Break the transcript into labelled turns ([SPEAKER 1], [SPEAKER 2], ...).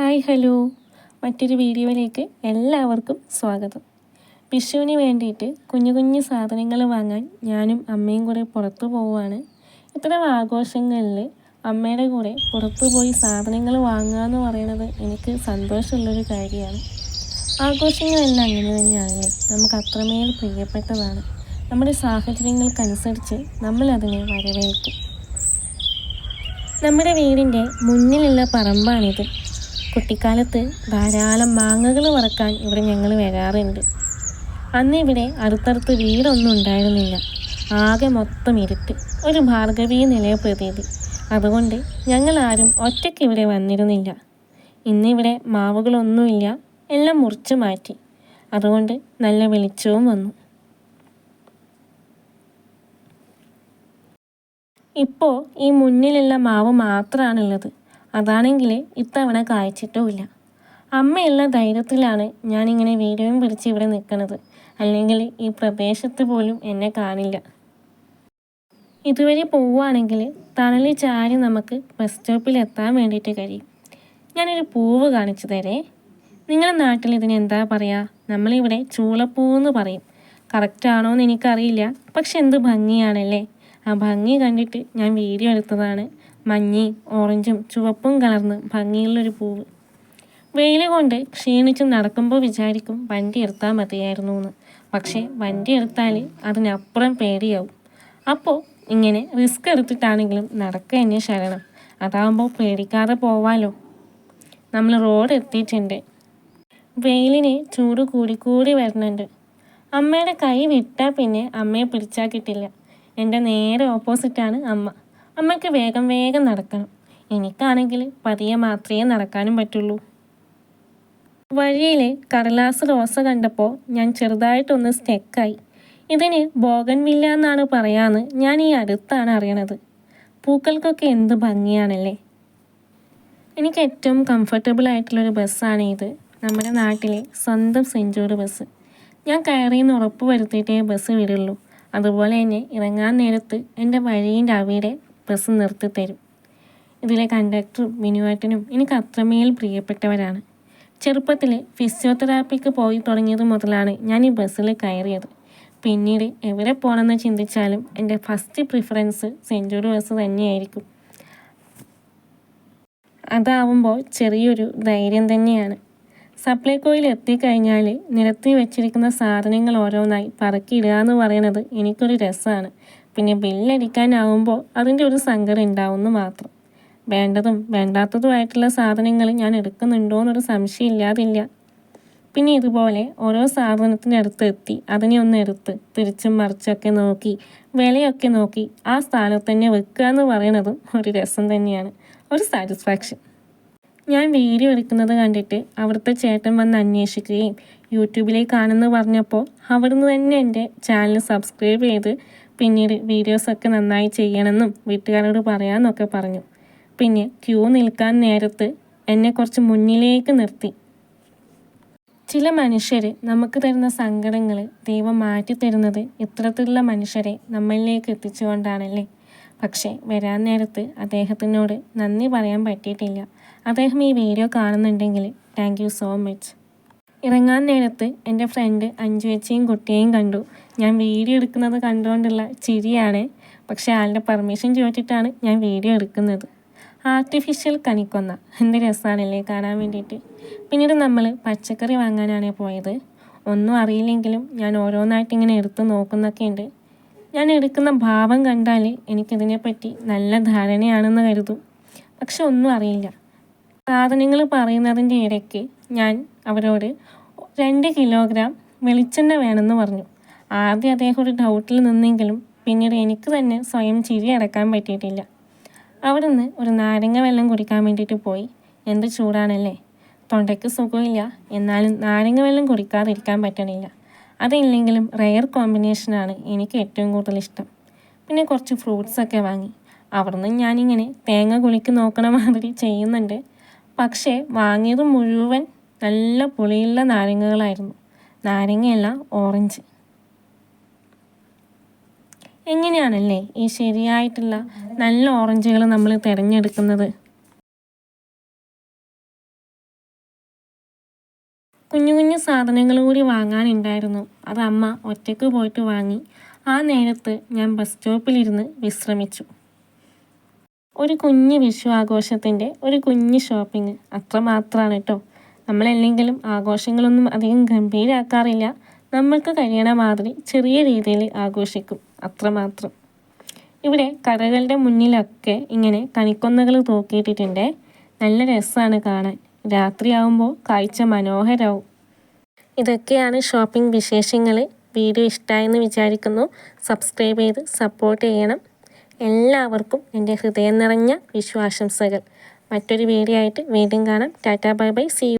[SPEAKER 1] Hi hello. മറ്റൊരു വീഡിയോയിലേക്ക് എല്ലാവർക്കും സ്വാഗതം. വിഷുവിന് വേണ്ടിയിട്ട് കുഞ്ഞു കുഞ്ഞു സാധനങ്ങൾ വാങ്ങാൻ ഞാനും അമ്മയും കൂടെ പുറത്തു പോവുകയാണ്. ഇത്തരം ആഘോഷങ്ങളിൽ അമ്മയുടെ കൂടെ പുറത്തു പോയി സാധനങ്ങൾ വാങ്ങുക എന്ന് പറയുന്നത് എനിക്ക് സന്തോഷമുള്ളൊരു കാര്യമാണ്. ആഘോഷങ്ങളെല്ലാം അങ്ങനെ തന്നെയാണല്ലേ? നമുക്ക് അത്രമേൽ പ്രിയപ്പെട്ടതാണ്. നമ്മുടെ സാഹചര്യങ്ങൾക്കനുസരിച്ച് നമ്മളതിനെ വരവേൽക്കും. നമ്മുടെ വീടിന്റെ മുന്നിലുള്ള പറമ്പാണിത്. കുട്ടിക്കാലത്ത് ധാരാളം മാങ്ങകൾ വറക്കാൻ ഇവിടെ ഞങ്ങൾ വരാറുണ്ട്. അന്ന് ഇവിടെ അടുത്തടുത്ത് വീടൊന്നും ഉണ്ടായിരുന്നില്ല. ആകെ മൊത്തം ഇരുട്ട്. ഒരു ഭാർഗവീ നിലയ പ്രതീതി. അതുകൊണ്ട് ഞങ്ങൾ ആരും ഒറ്റയ്ക്ക് ഇവിടെ വന്നിരുന്നില്ല. ഇന്നിവിടെ മാവുകളൊന്നുമില്ല. എല്ലാം മുറിച്ചു മാറ്റി. അതുകൊണ്ട് നല്ല വെളിച്ചവും വന്നു. ഇപ്പോൾ ഈ മുന്നിലുള്ള മാവ് മാത്രമാണുള്ളത് അതാണെങ്കിൽ ഇത്തവണ കായ്ച്ചിട്ടുമില്ല. അമ്മയുള്ള ധൈര്യത്തിലാണ് ഞാനിങ്ങനെ വീഡിയോയും പിടിച്ച് ഇവിടെ നിൽക്കുന്നത് അല്ലെങ്കിൽ ഈ പ്രദേശത്ത് പോലും എന്നെ കാണില്ല. ഇതുവരെ പോവുകയാണെങ്കിൽ തണലിൽ ചാരി നമുക്ക് ബസ് സ്റ്റോപ്പിൽ എത്താൻ വേണ്ടിയിട്ട് കഴിയും. ഞാനൊരു പൂവ് കാണിച്ചു തരേ. നിങ്ങളുടെ നാട്ടിൽ ഇതിന് എന്താ പറയുക നമ്മളിവിടെ ചൂളപ്പൂവെന്ന് പറയും. കറക്റ്റ് ആണോ എന്ന് എനിക്കറിയില്ല. പക്ഷെ എന്ത് ഭംഗിയാണല്ലേ? ആ ഭംഗി കണ്ടിട്ട് ഞാൻ വീഡിയോ എടുത്തതാണ്. മഞ്ഞയും ഓറഞ്ചും ചുവപ്പും കലർന്ന് ഭംഗിയുള്ളൊരു പൂവ്. വെയിൽ കൊണ്ട് ക്ഷീണിച്ച് നടക്കുമ്പോൾ വിചാരിക്കും വണ്ടി എടുത്താൽ മതിയായിരുന്നു എന്ന് പക്ഷേ വണ്ടി എടുത്താൽ അതിനപ്പുറം പേടിയാവും. അപ്പോൾ ഇങ്ങനെ റിസ്ക് എടുത്തിട്ടാണെങ്കിലും നടക്കുക തന്നെ ശരണം. അതാകുമ്പോൾ പേടിക്കാതെ പോവാലോ. നമ്മൾ റോഡ് എത്തിയിട്ടുണ്ട്. വെയിലിന് ചൂട് കൂടി കൂടി വരുന്നുണ്ട്. അമ്മയുടെ കൈ വിട്ടാൽ പിന്നെ അമ്മയെ പിടിച്ചാൽ കിട്ടില്ല. എന്റെ നേരെ ഓപ്പോസിറ്റാണ് അമ്മ. അമ്മയ്ക്ക് വേഗം വേഗം നടക്കണം. എനിക്കാണെങ്കിൽ പതിയെ മാത്രമേ നടക്കാനും പറ്റുള്ളൂ. വഴിയിൽ കടലാസ് റോസ കണ്ടപ്പോൾ ഞാൻ ചെറുതായിട്ടൊന്ന് സ്റ്റെക്കായി ഇതിന് ബോഗൻവില്ല എന്നാണ് പറയാന്ന് ഞാൻ ഈ അടുത്താണ് അറിയണത്. പൂക്കൾക്കൊക്കെ എന്ത് ഭംഗിയാണല്ലേ? എനിക്ക് ഏറ്റവും കംഫർട്ടബിൾ ആയിട്ടുള്ളൊരു ബസ്സാണ് ഇത്. നമ്മുടെ നാട്ടിലെ സ്വന്തം സെഞ്ചൂർ ബസ്. ഞാൻ കയറിയെന്ന് ഉറപ്പ് വരുത്തിയിട്ടേ ബസ് വിടുള്ളൂ. അതുപോലെ തന്നെ ഇറങ്ങാൻ നേരത്ത് എന്റെ വഴീന്റെ രാവിയുടെ ബസ് നിർത്തി തരും ഇതിലെ കണ്ടക്ടറും മിനുവാറ്റനും എനിക്ക് അത്രമേൽ പ്രിയപ്പെട്ടവരാണ്. ചെറുപ്പത്തിൽ ഫിസിയോതെറാപ്പിക്ക് പോയി തുടങ്ങിയത് മുതലാണ് ഞാൻ ഈ ബസ്സിൽ കയറിയത്. പിന്നീട് എവിടെ പോകണമെന്ന് ചിന്തിച്ചാലും എന്റെ ഫസ്റ്റ് പ്രിഫറൻസ് സെഞ്ചുറി ബസ് തന്നെയായിരിക്കും. അതാവുമ്പോൾ ചെറിയൊരു ധൈര്യം തന്നെയാണ്. സപ്ലൈകോയിൽ എത്തിക്കഴിഞ്ഞാൽ നിരത്തി വെച്ചിരിക്കുന്ന സാധനങ്ങൾ ഓരോന്നായി പറക്കിയിടുക എന്ന് പറയുന്നത് എനിക്കൊരു രസമാണ് പിന്നെ ബില്ലടിക്കാനാവുമ്പോൾ അതിന്റെ ഒരു സങ്കടം ഉണ്ടാവുമെന്ന് മാത്രം. വേണ്ടതും വേണ്ടാത്തതുമായിട്ടുള്ള സാധനങ്ങൾ ഞാൻ എടുക്കുന്നുണ്ടോ എന്നൊരു സംശയം ഇല്ലാതില്ല. പിന്നെ ഇതുപോലെ ഓരോ സാധനത്തിന്റെ അടുത്ത് എത്തി അതിനെ ഒന്ന് എടുത്ത് തിരിച്ചും മറിച്ചൊക്കെ നോക്കി വിലയൊക്കെ നോക്കി ആ സ്ഥാനത്ത് തന്നെ വെക്കുക എന്ന് പറയുന്നതും ഒരു രസം തന്നെയാണ്. ഒരു സാറ്റിസ്ഫാക്ഷൻ. ഞാൻ വീഡിയോ എടുക്കുന്നത് കണ്ടിട്ട് അവിടുത്തെ ചേട്ടൻ വന്ന് അന്വേഷിക്കുകയും യൂട്യൂബിലേക്കാണെന്ന് പറഞ്ഞപ്പോൾ അവിടുന്ന് തന്നെ എന്റെ ചാനൽ സബ്സ്ക്രൈബ് ചെയ്ത് പിന്നീട് വീഡിയോസൊക്കെ നന്നായി ചെയ്യണമെന്നും വീട്ടുകാരോട് പറയാമെന്നൊക്കെ പറഞ്ഞു. പിന്നെ ക്യൂ നിൽക്കാൻ നേരത്ത് എന്നെ കുറച്ച് മുന്നിലേക്ക് നിർത്തി. ചില മനുഷ്യർ നമുക്ക് തരുന്ന സങ്കടങ്ങൾ ദൈവം മാറ്റി തരുന്നത് ഇത്തരത്തിലുള്ള മനുഷ്യരെ നമ്മളിലേക്ക് എത്തിച്ചുകൊണ്ടാണല്ലേ? പക്ഷേ വരാൻ നേരത്ത് അദ്ദേഹത്തിനോട് നന്ദി പറയാൻ പറ്റിയിട്ടില്ല. അദ്ദേഹം ഈ വീഡിയോ കാണുന്നുണ്ടെങ്കിൽ താങ്ക് യു സോ മച്ച് ഇറങ്ങാൻ നേരത്ത് എന്റെ ഫ്രണ്ട് അഞ്ചുവച്ചയും കുട്ടിയെയും കണ്ടു. ഞാൻ വീഡിയോ എടുക്കുന്നത് കണ്ടുകൊണ്ടുള്ള ചിരിയാണ്. പക്ഷേ ആളുടെ പെർമിഷൻ ചോദിച്ചിട്ടാണ് ഞാൻ വീഡിയോ എടുക്കുന്നത്. ആർട്ടിഫിഷ്യൽ കണിക്കൊന്ന. എന്ത് രസമാണല്ലേ കാണാൻ വേണ്ടിയിട്ട്. പിന്നീട് നമ്മൾ പച്ചക്കറി വാങ്ങാനാണ് പോയത്. ഒന്നും അറിയില്ലെങ്കിലും ഞാൻ ഓരോന്നായിട്ട് ഇങ്ങനെ എടുത്ത് നോക്കുന്നൊക്കെ ഉണ്ട്. ഞാൻ എടുക്കുന്ന ഭാവം കണ്ടാൽ എനിക്കിതിനെപ്പറ്റി നല്ല ധാരണയാണെന്ന് കരുതും. പക്ഷെ ഒന്നും അറിയില്ല. സാധനങ്ങൾ പറയുന്നതിന്റെ ഇടയ്ക്ക് ഞാൻ അവരോട് രണ്ട് കിലോഗ്രാം വെളിച്ചെണ്ണ വേണമെന്ന് പറഞ്ഞു. ആദ്യം അദ്ദേഹം ഒരു ഡൗട്ടിൽ നിന്നെങ്കിലും പിന്നീട് എനിക്ക് തന്നെ സ്വയം ചിരി അടക്കാൻ പറ്റിയിട്ടില്ല. അവിടുന്ന് ഒരു നാരങ്ങ വെള്ളം കുടിക്കാൻ വേണ്ടിയിട്ട് പോയി. എന്ത് ചൂടാണല്ലേ? തൊണ്ടയ്ക്ക് സുഖമില്ല. എന്നാലും നാരങ്ങ വെള്ളം കുടിക്കാതിരിക്കാൻ പറ്റണില്ല. അതില്ലെങ്കിലും റെയർ കോമ്പിനേഷനാണ് എനിക്ക് ഏറ്റവും കൂടുതൽ ഇഷ്ടം. പിന്നെ കുറച്ച് ഫ്രൂട്ട്സൊക്കെ വാങ്ങി. അവിടുന്ന് ഞാനിങ്ങനെ തേങ്ങ കുളിക്ക് നോക്കണ മാതിരി ചെയ്യുന്നുണ്ട്. പക്ഷേ വാങ്ങിയത് മുഴുവൻ നല്ല പുളിയുള്ള നാരങ്ങകളായിരുന്നു. നാരങ്ങയല്ല ഓറഞ്ച്. എങ്ങനെയാണല്ലേ ഈ ശരിയായിട്ടുള്ള നല്ല ഓറഞ്ചുകൾ നമ്മൾ തിരഞ്ഞെടുക്കുന്നത്? കുഞ്ഞു കുഞ്ഞു സാധനങ്ങൾ കൂടി വാങ്ങാനുണ്ടായിരുന്നു. അത് അമ്മ ഒറ്റയ്ക്ക് പോയിട്ട് വാങ്ങി. ആ നേരത്ത് ഞാൻ ബസ് സ്റ്റോപ്പിലിരുന്ന് വിശ്രമിച്ചു. ഒരു കുഞ്ഞു വിഷു ആഘോഷത്തിന്റെ ഒരു കുഞ്ഞു ഷോപ്പിംഗ് അത്ര മാത്രമാണ് കേട്ടോ നമ്മളല്ലെങ്കിലും ആഘോഷങ്ങളൊന്നും അധികം ഗംഭീരാക്കാറില്ല. നമ്മൾക്ക് കഴിയണ മാതിരി ചെറിയ രീതിയിൽ ആഘോഷിക്കും അത്രമാത്രം ഇവിടെ കടകളുടെ മുന്നിലൊക്കെ ഇങ്ങനെ കണിക്കൊന്നകൾ തൂക്കിയിട്ടിട്ടുണ്ട്. നല്ല രസമാണ് കാണാൻ. രാത്രിയാവുമ്പോൾ കാഴ്ച മനോഹരവും. ഇതൊക്കെയാണ് ഷോപ്പിംഗ് വിശേഷങ്ങൾ വീഡിയോ ഇഷ്ടമായെന്ന് വിചാരിക്കുന്നു. സബ്സ്ക്രൈബ് ചെയ്ത് സപ്പോർട്ട് ചെയ്യണം. എല്ലാവർക്കും എന്റെ ഹൃദയം നിറഞ്ഞ വിശ്വാസംസകൾ മറ്റൊരു വീഡിയോ ആയിട്ട് വീണ്ടും കാണാം. Tata bye bye. സി